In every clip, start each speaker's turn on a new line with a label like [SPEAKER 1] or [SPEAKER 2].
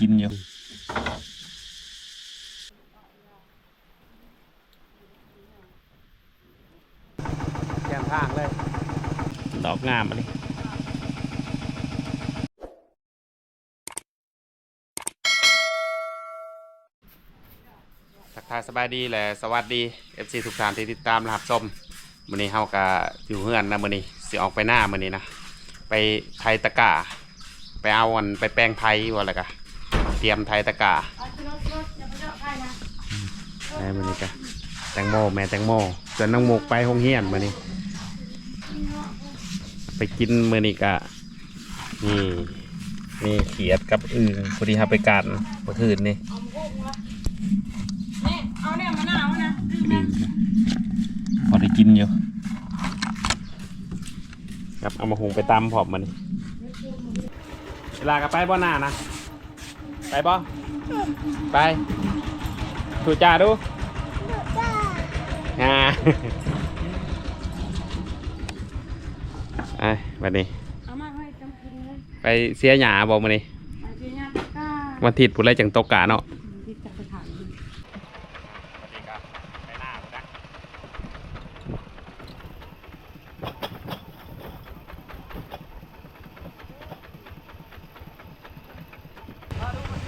[SPEAKER 1] กินอยู่
[SPEAKER 2] แกมทางเลย
[SPEAKER 1] ดอกงามมาเลย
[SPEAKER 2] ทักทายสบายดีและสวัสดี FC ทุกท่านที่ติดตามรับชมมื้อนี้เฮาก็อยู่เฮือนนะมื้อนี้สิออกไปหน้ามื้อนี้นะ ไปไทยตะกร้าไปเอาอันไปแปลงไทยว่าอะไรกะ เตรียมไทยตะกร้าในมื้อนี้กะแตงโมแม่แตงโมส่วนน้องหมกไปโรงเรียนมื้อนี้ไปกินมื้อนี้กะนี่นี่เขียดกับอึ่งพอดีครับไปกันเมื่อคืนนี่
[SPEAKER 3] เอาเนี่ยมะนาวนะ
[SPEAKER 1] อืมพอได้กินอยู่
[SPEAKER 2] ครับเอามาหุงไปตำพร้อมมันเวลากลับไปบ่หน้านะ ไปบ่ไปถูจ่าดูอ่าไอ้บัดนี้
[SPEAKER 3] เอามาให้จำกินเลย
[SPEAKER 2] ไปเสียหยาบอกมานี่
[SPEAKER 3] มาเจียญาติก้า
[SPEAKER 2] วันทิศผู้ไรจังตกกาเนาะ
[SPEAKER 3] ที่จะไปถามดู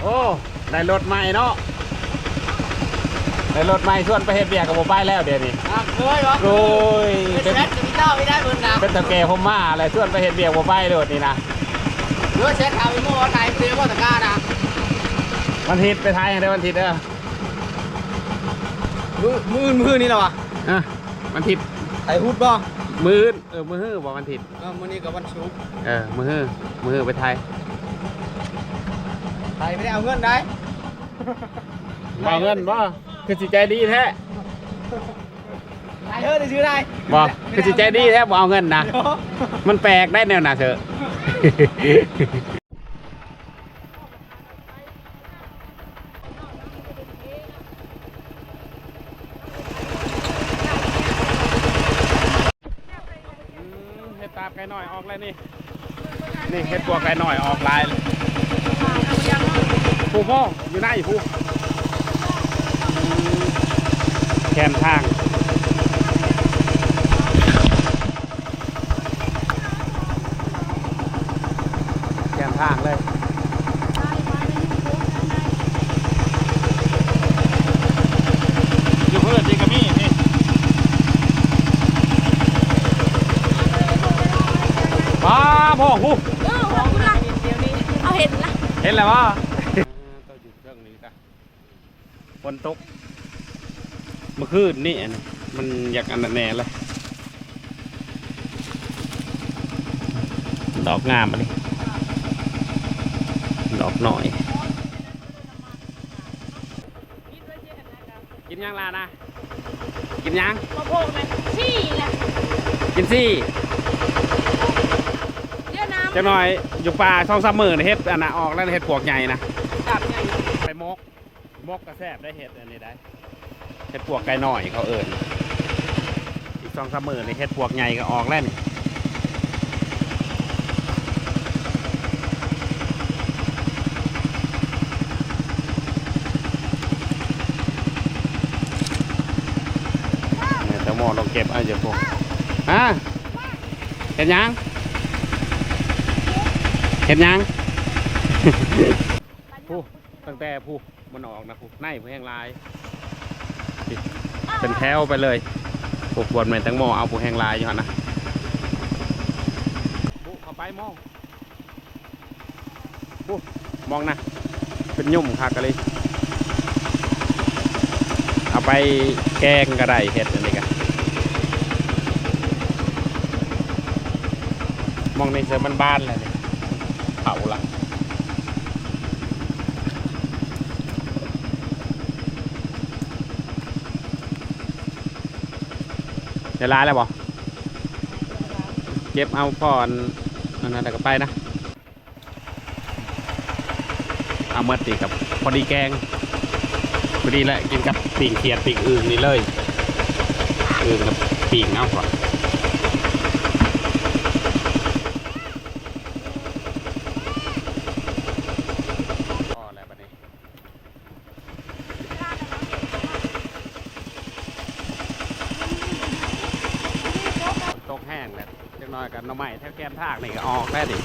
[SPEAKER 2] โอ้ได้รถใหม่เนาะได้รถใหม่ส่วนไปเฮ็ดเบียกกับโมบายแล้วเดี๋ยวนี้
[SPEAKER 4] เคยเหรอ
[SPEAKER 2] โอ้ย
[SPEAKER 4] เป็น
[SPEAKER 2] เป็น
[SPEAKER 4] แรดจะมีเต้าไม่ได้เบอร์น้
[SPEAKER 2] เป็นตะแกผมมาอะไรส่วนไปเฮ็ดเบียกโมบายโดดนี่นะำ
[SPEAKER 4] หรือว่าเช็คข่าวอีโม่ว่าไทยเปรี้ยวว่าตะกร้านะ
[SPEAKER 2] วันทิศไปไทยได้วันทิศเด้อ
[SPEAKER 4] มือมือมือนี่เหรอวะ
[SPEAKER 2] อะวันทิศ
[SPEAKER 4] ไทยฮูดบ่
[SPEAKER 2] มือเออมือฮื้อบอกวันทิศ
[SPEAKER 4] เออมือนี้กับวันศุกร์
[SPEAKER 2] เออมือฮื้อมือฮื้อไปไทย
[SPEAKER 4] ไทยไม่ได้เอาเงินได้
[SPEAKER 2] บ่เงินบ่คือสิใจดีแท้
[SPEAKER 4] ไทยเออได้ซื้อได้
[SPEAKER 2] บ่คือสิใจดีแท้บ่เอาเงินนะ มันแปลกได้แนวน่ะเถอะเฮ็ดตาบไก่หน่อยออกแล้วนี่ นี่เฮ็ดตัวไก่หน่อยออกลายเลย ผู้พ่ออยู่ไหนผู้แคมทางแคมทางเลย
[SPEAKER 1] อยู่เพื่อนจริงกับมี่นี่
[SPEAKER 2] ป้าพ่อผู้
[SPEAKER 3] เออขอบคุณละเอาเห็นละ
[SPEAKER 2] เห็นแล้วว่าตัวอยู่เครื่องนี้กัน ฝนตกเมื่อคืนนี่อันนี้มันอยากอันนั้นแน่เลยดอกงามอันนี้ดอกหน่อย กินยังล่ะนะ กินยัง
[SPEAKER 3] มาโพกเลยชี่แหละ
[SPEAKER 2] กินซี่
[SPEAKER 3] เดี๋ยวน้ำ
[SPEAKER 2] จะหน่อยอยู่ป่าช่องซัมเมอร์เฮ็ดอันน่ะออกแล้วเฮ็ดปวกใหญ่นะ
[SPEAKER 4] จับไง
[SPEAKER 2] ไปมก มกกระแซบได้เฮ็ดอันนี้ได้เฮ็ดปวกไก่หน่อยเขาเอิญอีกสองสามหมื่นนี่เฮ็ดปวกใหญ่ก็ออกแล้วนี่เนี่ยแต่หมอลองเก็บเอาเดี๋ยวพวกฮะเห็นยังเห็นยังผู้ตั้งแต่ผู้ มันออกนะผู้ในผู้แห้งลายนี่เป็นแถวไปเลยผู้ควรแม่นตั้งโมเอาผู้แห้งลายอยู่หั่นนะผู้เข้าไปมองผู้มองนะ เป็นยุ่มคักกันเลย เอาไปแกงก็ได้เห็ดอันนี้กันมองในเสือบ้านๆเลยนี่เผาละ เดี๋ยวลาแล้วบอเก็บเอาพ่อนอันนั้นแล้วก็ไปนะ เอาเมื่อตีกับพอดีแกงพอดีแหละกินกับปีกเขียดปีกอื่นนี่เลยอื่นกับปีกเอาก่อนพอแล้ว แล้วกันหน้ำใหม่แถวแก้ม ทางนี่ก็ออกได้ดิ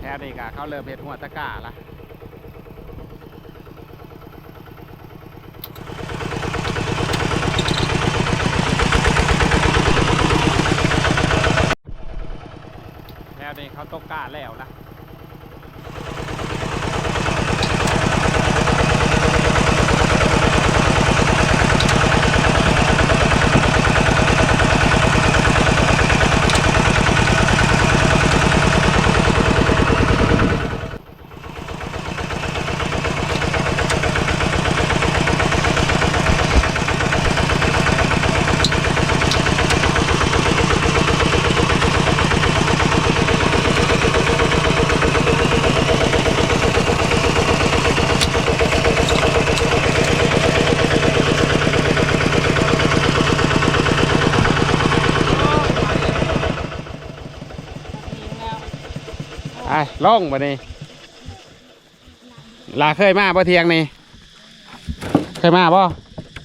[SPEAKER 2] แถวนี้ก็เขาเริ่มเห็ดหัวตะก้าละแถวนี้เขาตกก้าแล้วนะ อ้ล่องมานี่ลาเคยมาบ่เทียงนี่ เคยมาบ่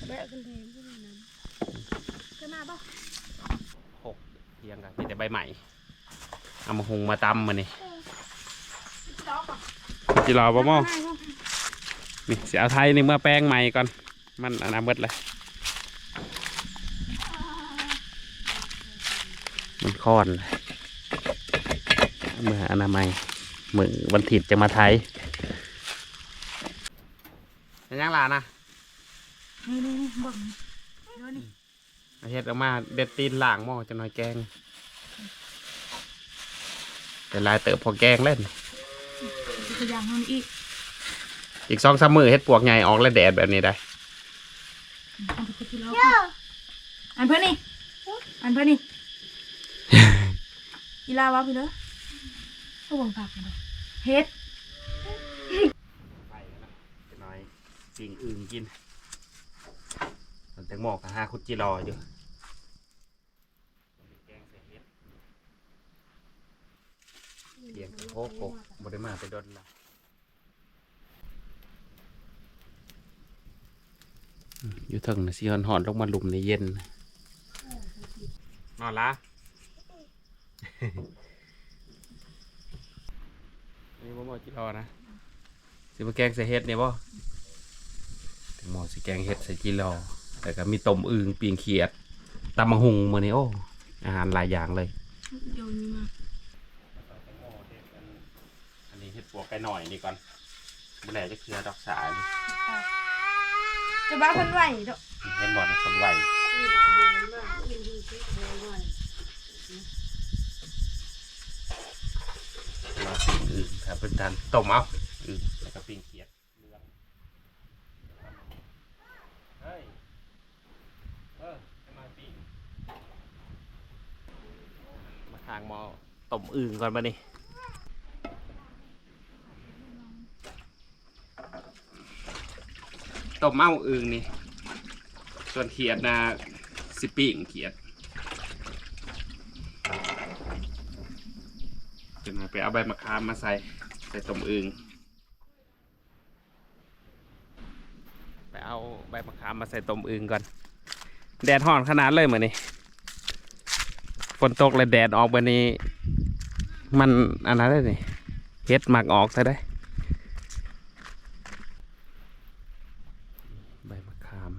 [SPEAKER 3] แบะขึ้นเพลงขึ้นนั้นเคยมาป่ะ
[SPEAKER 2] หกเทียงกันมีแต่ใบใหม่เอามาหุงมาตำมานี่
[SPEAKER 3] จ๊อกป่ะ
[SPEAKER 2] จิรอบ่หมอ
[SPEAKER 3] ได้ป่ะ
[SPEAKER 2] นี่เสียเอาไทยนี่เมื่อแป้งใหม่ก่อน มันอนนาเบิดเลยมันคอนเลย เมื่ออนามัยมือวันถิดจะมาไทยเป็นยังล่ะนะ
[SPEAKER 3] นี่นี่นี่เบิ่งเดี๋ยวนี่
[SPEAKER 2] เอาเฮ็ดออกมาเด็ดตีนล่างหม้อจะน้อยแกงแต่ลายเติบพอแกงเล่น
[SPEAKER 3] ตัวอย่างมันอีก
[SPEAKER 2] อีกสองสามมือเฮ็ดปวกใหญ่ออกแล้วแดดแบบนี้ได้
[SPEAKER 3] อันที่เราอันเพื่อนนี่ อันเพื่อนนี่กีฬาวะพี่เลย ก็วงผักเลยเฮ็ด
[SPEAKER 2] ไปนะจะน้อยสิ่งอื่นกินมันแตงโมกับห้าคุดจิรออยู่แกงใส่เฮ็ดเลี้ยงโคกโคกบไดมาไปโดนละอืมอยู่เถึงนะสิหอนหอนๆลงมาหลุมในเย็นนอนละ นี่บ่หมอจิรอนะสิมาแกงใส่เห็ดเนี่ยบ่ถึงหมอสิแกงเห็ดใส่จิรอแต่ก็มีต้มอึ่งปีงเขียดตำมะฮุงมื้อนี้โอ้อาหารหลายอย่างเลย
[SPEAKER 3] โยนนี่มา
[SPEAKER 2] อันนี้เห็ดปวกไก่หน่อยนี่ก่อนบ่แลจะเคลือดอกสาย
[SPEAKER 3] จะบ้าคนไหวเด้อ
[SPEAKER 2] เห็นบ่ในคนไหวมาปิ้งอึ่งครับ เป็นการต้มเอาอึ่งแล้วก็ปิ้งเขียดเรื่องเฮ้ยเออจะมาปิ้งมาทางหมอต้มอึ่งก่อนมานี่ต้มเมาอึ่งนี่ ส่วนเขียดนะสิปิ้งเขียดจะมาไปเอาใบมะขามมาใส่ ใส่ต้มอึงไปเอาใบมะขามมาใส่ต้มอึงก่อน แดดห่อนขนาดเลยเหมือนนี่ฝนตกเลยแดดออกวันนี้ มันอันนั้นได้นี่เฮ็ดหมักออกซะได้ ใบมะขาม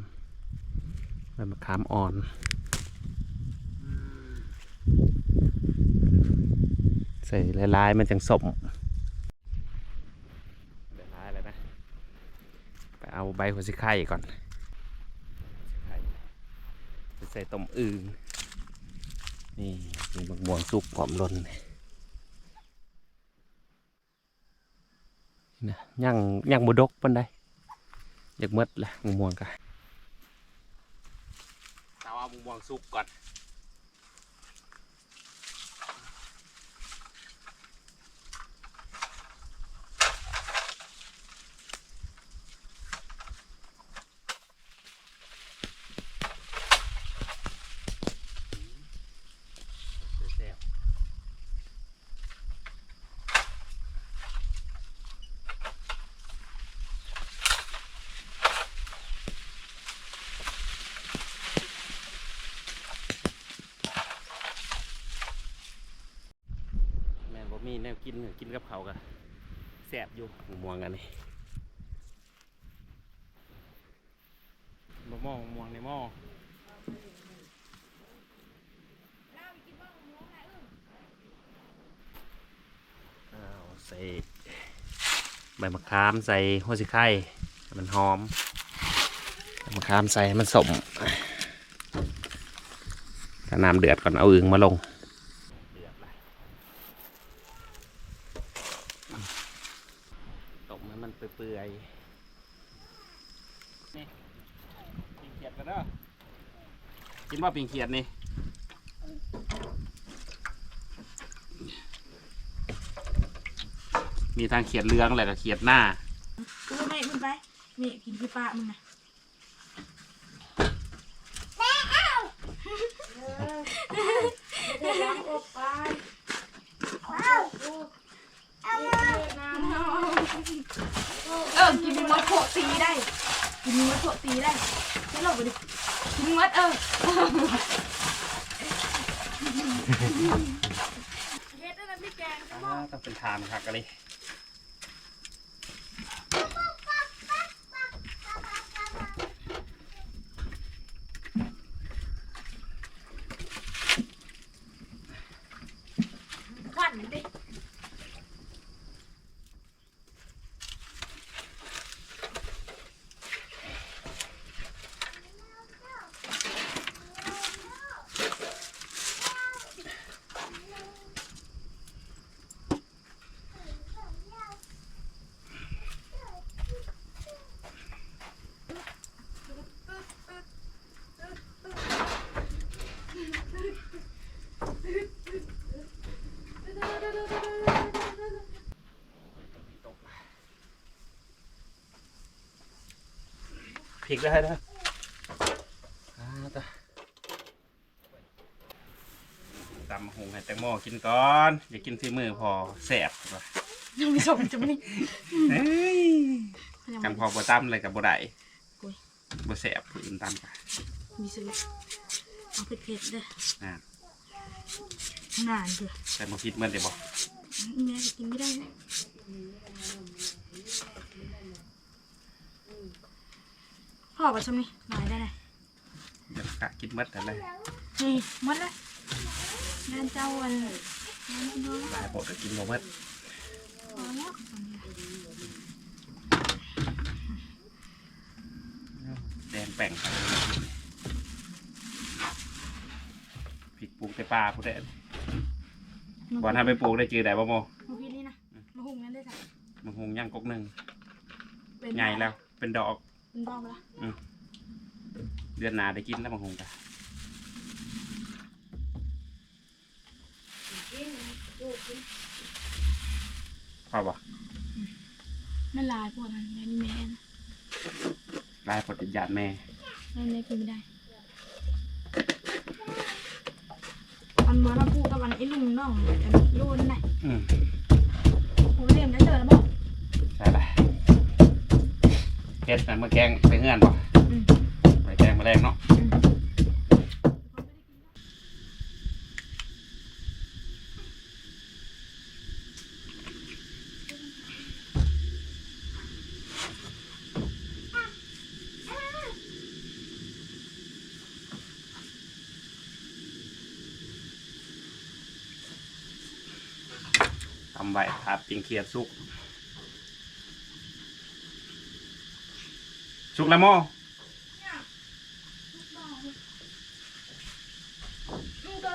[SPEAKER 2] ใบมะขามอ่อนใส่ลายๆมันจังสมลายๆเลยนะ ไป เอาใบหัวสิไข่ก่อนหัวสิไข่ไปใส่ต้มอึ่งนี่มีบักม่วงสุกหอมล้นนี่นะย่างย่างบุดกปันได้อยากหมดละมะม่วงกะเอาเอามะม่วงสุกก่อนแซ่บ มี แนวกินเนี่ยกินกับเขาวกันแสบอยู่ม่วงกันนี่มะม่วงม่วงในหม้ออ้าวใส่ใบมะขามใส่หัวสิไข่ให้มันหอมใบมะขามใส่ให้มันสมถ้าน้ำเดือดก่อนเอาอึ่งมาลง เดือดละต้มให้มันเปื่อยๆนี่ปิงเขียดกันเด้อกิน ว่าเป็นเขียดนี่มีทางเขียดเลืองอะไรกับเขียดหน้า
[SPEAKER 3] กูไม่มึงไปนี่กินที่ป้ามึงนะ もう。 พ
[SPEAKER 2] ริกได้นะตำหงให้แตงโมกินก่อน อย่ากินที่มือพอแสบ
[SPEAKER 3] ยังไม่จบจะไม่นี่
[SPEAKER 2] เฮ้ย
[SPEAKER 3] ยัง
[SPEAKER 2] กันพอบ่ตั้มเลยกับบ่ได้
[SPEAKER 3] อุ๊ย
[SPEAKER 2] บ่แสบผู้อื่นตั้มกัน
[SPEAKER 3] มีซื้อเอาเผ็ดๆเด้อ
[SPEAKER 2] อ่า
[SPEAKER 3] นานเด้อ
[SPEAKER 2] แต่บ่คิดเหมือนเดี๋ยวบอก
[SPEAKER 3] แม่กินไม่ได้นะ พ่อไปชมนี่หลายได้เลย
[SPEAKER 2] เดี๋ยวกะคิดเหมือนแต่เลย
[SPEAKER 3] นี่หมดเลยงานเจ้าวันงานน้อง
[SPEAKER 2] หลายบอกก็กินบ่เหมือน
[SPEAKER 3] พอแล้ว
[SPEAKER 2] แดงแป่งครับพริกปลูกแต่ปลาผู้ใดบ่ทำไปปลูกได้จือได้บ่โม
[SPEAKER 3] มาพี่นี่นะมาหุงนั่นเลยจ้ะ
[SPEAKER 2] มันคงย่างกกหนึ่ง
[SPEAKER 3] เป็น
[SPEAKER 2] ใหญ่แล้ว เป็นดอก
[SPEAKER 3] เป็นดอกแล้ว
[SPEAKER 2] เดือนหนาได้กินแล้วบางคงกะพอบ่
[SPEAKER 3] ไม่ลายพวกนั้นไม่แม่นะ
[SPEAKER 2] ลายปฏิญาณแม่
[SPEAKER 3] ไม่แม่กินไม่ได้อันมาเราพูดกับอันไอ้ลุงน้องอันโยนไหน
[SPEAKER 2] อืม
[SPEAKER 3] ผมเรียนได้เจอแล้วบอก
[SPEAKER 2] ใช่ละ เฮ็ดนะเมื่อแกงไปเงื่อนบ่
[SPEAKER 3] อืม
[SPEAKER 2] ไปแกงมาแรงเนาะ
[SPEAKER 3] อืม
[SPEAKER 2] ทำไว้ครับปิงเขียดสุก สุกแล้วม
[SPEAKER 3] ลุงต๋อ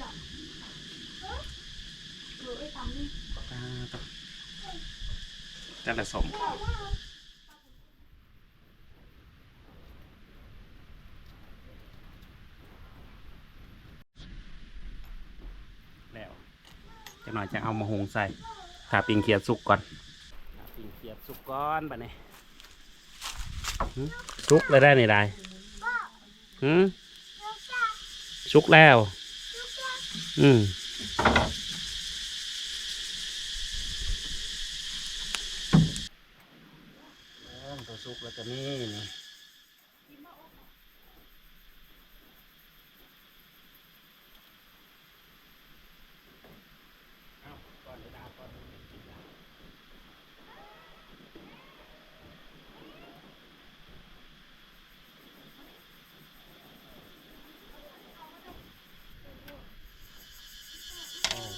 [SPEAKER 3] จัดูไอ้ตำนี่
[SPEAKER 2] อ่าต่อจะผสมแล้วจะหน่อยจะเอามาหุงใส่ถ้าปิงเขียดสุกก่อนถ้าปิงเขียดสุกก่อนปะเนี่ ซุกแล้วได้นี่ได้หืมสุกแล้ว อืมเริ่มตัวสุกแล้วจะนี่นี่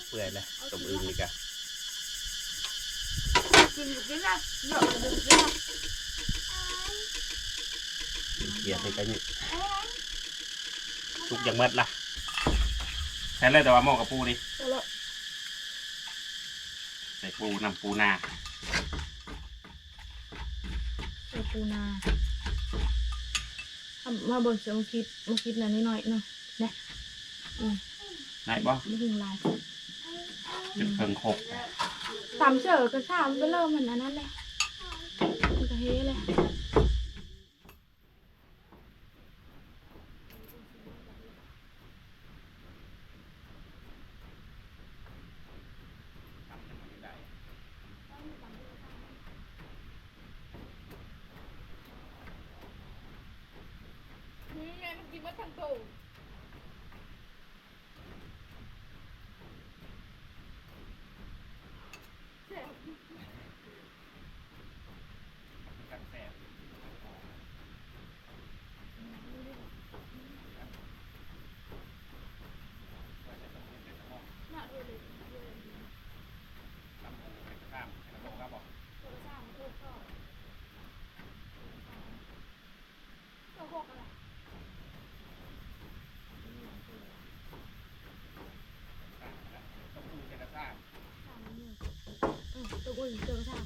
[SPEAKER 2] เปื่อยเลยต้มอึงนี่กะ
[SPEAKER 3] กินอยู่กินนะเดี๋ยวเดี๋ยวกินนะ
[SPEAKER 2] เกียดให้กันนี่ทุกอย่างเมดละแค่เลยแต่ว่าหม้อกับปูนี่
[SPEAKER 3] เอาละ
[SPEAKER 2] ใส่ปูน้ำปูนา
[SPEAKER 3] ใส่ปูนาทำมาเบิ่งเสียงมาคิดมาคิดหน่อยนิดหน่อยเนาะเนี่ยอืม
[SPEAKER 2] ไหนบ่
[SPEAKER 3] ไม่ถึงลาย
[SPEAKER 2] เป็นเพิงครบ
[SPEAKER 3] ตำเสือก็สามไปเริ่มมันอันนั้นเลยมันก็เฮ้เลย แม่ มันกินมาทั้งโตตัวกูเจอสาม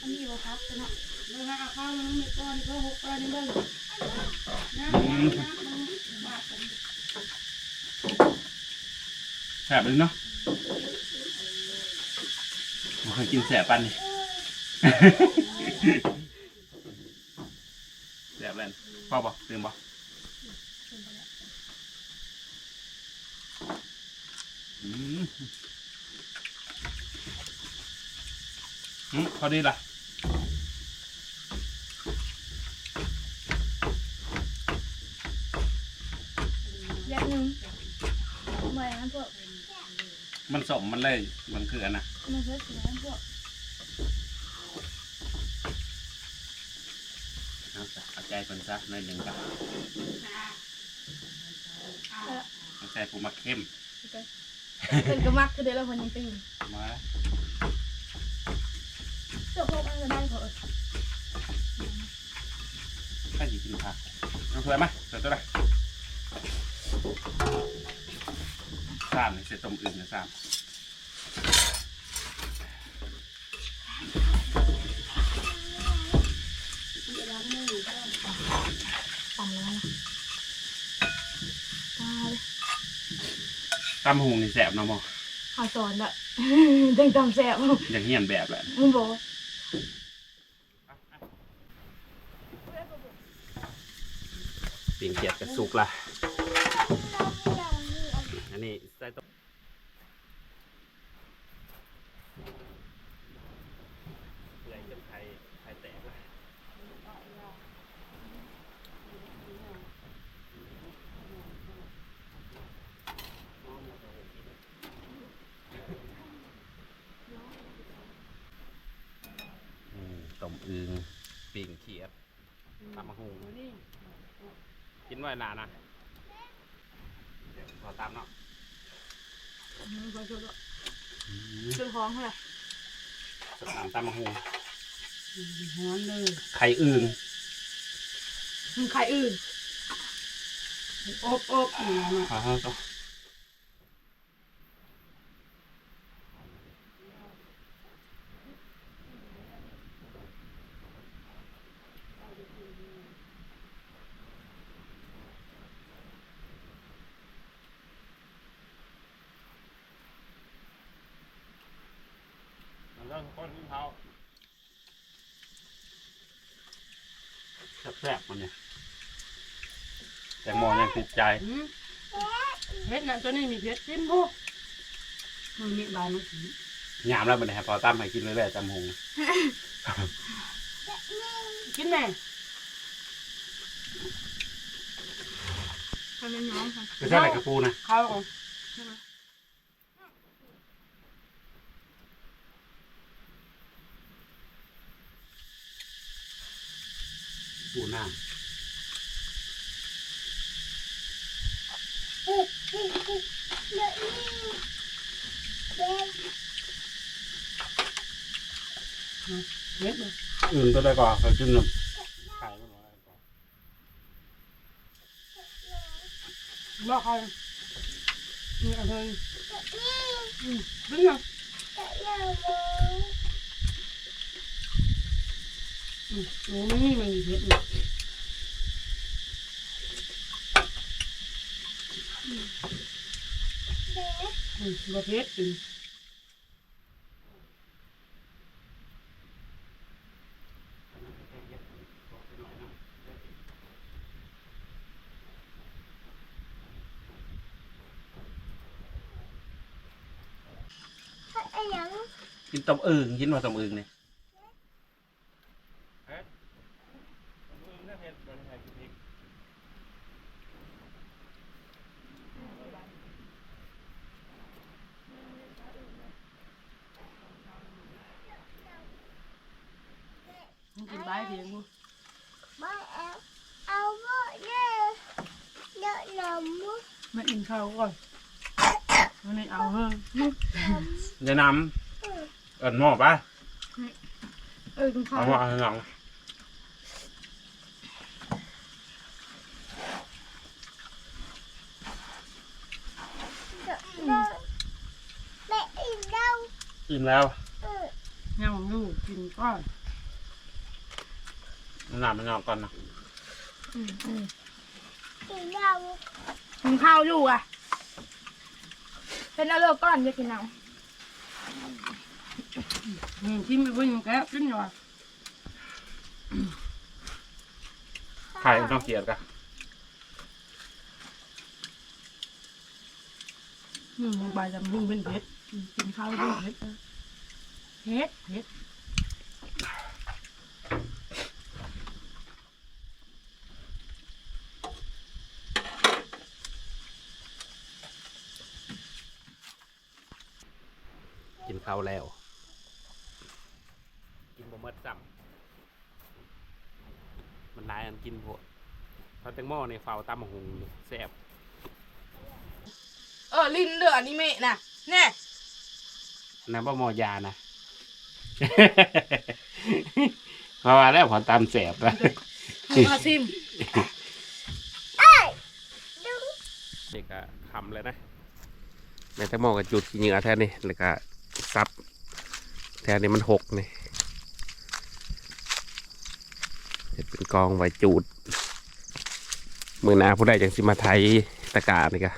[SPEAKER 3] อันนี้บ่ครับเนาะเบิ่งหาข้าวมันมีก้อนก็หกก้อนนี่เบิ่งนะ
[SPEAKER 2] แสบเลยเนาะผมเคยกินแสบปันนี่ แสบเลยพ่อบอกตื่นบอกอืมอืม พอดีละ
[SPEAKER 3] แยกหนึ่งมาอันพวก
[SPEAKER 2] มันสมมันเลยมันคืออันนะ
[SPEAKER 3] มันเพิ่มสีอันพวก
[SPEAKER 2] เอาซะเอาใจคนซะหน่อยหนึ่งครับเอาใจปูมาเข้ม
[SPEAKER 3] เป็นกระมักคือเดี๋ยวเราคนยังตื่น
[SPEAKER 2] มาแล้ว
[SPEAKER 3] เจ้าวกมันได้เถอะ
[SPEAKER 2] ข้าหยิบกินผักเอาถ้วยมาใส่ตัวไหนสามนี่เสร็จต้มอื่นนะสาม
[SPEAKER 3] ต่ำแล้วนะตาเลย
[SPEAKER 2] ตำหุงนี่แสบเนาะหมอ
[SPEAKER 3] หาสอนละตึงตำแสบ
[SPEAKER 2] อย่างเฮียนแบบแหละ
[SPEAKER 3] มึงบอก
[SPEAKER 2] ปิ่งเกียดกับสุกละอันนี้ใส่ต้มเปื่อยจนไข่ไข่แตกละอืมต้มอึงปิ่งเขียดตำมะฮุงกิ นไว้นานนะเดี๋ยวขอตามเนาะ
[SPEAKER 3] ซื้อของเท่าไหร่
[SPEAKER 2] สตามตามมะฮุง
[SPEAKER 4] ฮ้อนเลย
[SPEAKER 2] ไข่อึง
[SPEAKER 3] มึงใครอื่น
[SPEAKER 4] อบอบนี่นะ
[SPEAKER 2] อ่าฮะต่อมันเรื่องคนที่เขาแซ่บๆมั นเนี่ยแตงโมยังติดใจ
[SPEAKER 4] เพชรนะตัวนี้มีเพชรจิ้มบุมันมีใบมันสี
[SPEAKER 2] ยามแล้วมันแฮพอตั้มให้กินเรื่อยๆจำหง
[SPEAKER 4] กินแม่
[SPEAKER 3] ใครเป็นน้องค่ะ
[SPEAKER 2] คือเท่าไหร่กระปูนะ
[SPEAKER 4] เข้าเอา
[SPEAKER 2] อปูหน้า
[SPEAKER 4] เฮ็ดเลย
[SPEAKER 2] อื่นตัวได้ก่อนไปขึ้นนมไข่ไม่หมดอะไรก่อน
[SPEAKER 4] บอกใครนี่เอาเธออืมเป็นยั งอืมโอ้ไม่มีมันมีเฮ็ดเลยอืม บ่เฮ็ดอืม
[SPEAKER 2] กินต้มอึ่งกินมาต้มอึ่งเนี่ย
[SPEAKER 4] มึงกินใบเพียงกู
[SPEAKER 3] เอาบ่เนี่ยเดี๋ยวหนม
[SPEAKER 4] ไม่กิน ข้าวก่อนมันไม่เอาเฮ้ย
[SPEAKER 2] จะนำเอินหม้อปะ
[SPEAKER 3] เออคุณพ่อ
[SPEAKER 2] เอาหม้อให้น้อง
[SPEAKER 3] แม่อีกแล้ว
[SPEAKER 2] อิ่มแล้ว
[SPEAKER 4] ยังอยู่กินก่อน
[SPEAKER 2] น้ำมันนอกก่อนนะ
[SPEAKER 3] อีกแล้ว กินข้าวอยู่อะ เป็นเอาเลิกก่อนจะกินเอา
[SPEAKER 4] นี่ที่ไม่วิ่งแกะขึ้นหน่อย
[SPEAKER 2] ไข่ต้องเกลียดกัน
[SPEAKER 4] อืมใบจำลุงเป็นเพชรกินข้าวด้วยเพชรเพชรเพช ร
[SPEAKER 2] กินข้าวแล้ว กินบะเมิดซ้ำมันหลายอันกินพวกเขาแตงโมในเฝ้าตำหงอยู่แซ่บ
[SPEAKER 3] เออลินเดืออนิเมะน่ะแน่
[SPEAKER 2] น้ำบะหมอยานะ เพราะว่าแล้วพอตำแสบแล้ว
[SPEAKER 4] มาซิม
[SPEAKER 2] เด็กอะคำเลยนะในแตงโมกับจุดขี้เหงื่อแท้นี่แล้วก็ ซับแท้นี่มันหกนี่เฮ็ดเป็นกองไว้จูด มือหนาผู้ใดจังสิมาไทยตะกร้านี่กะ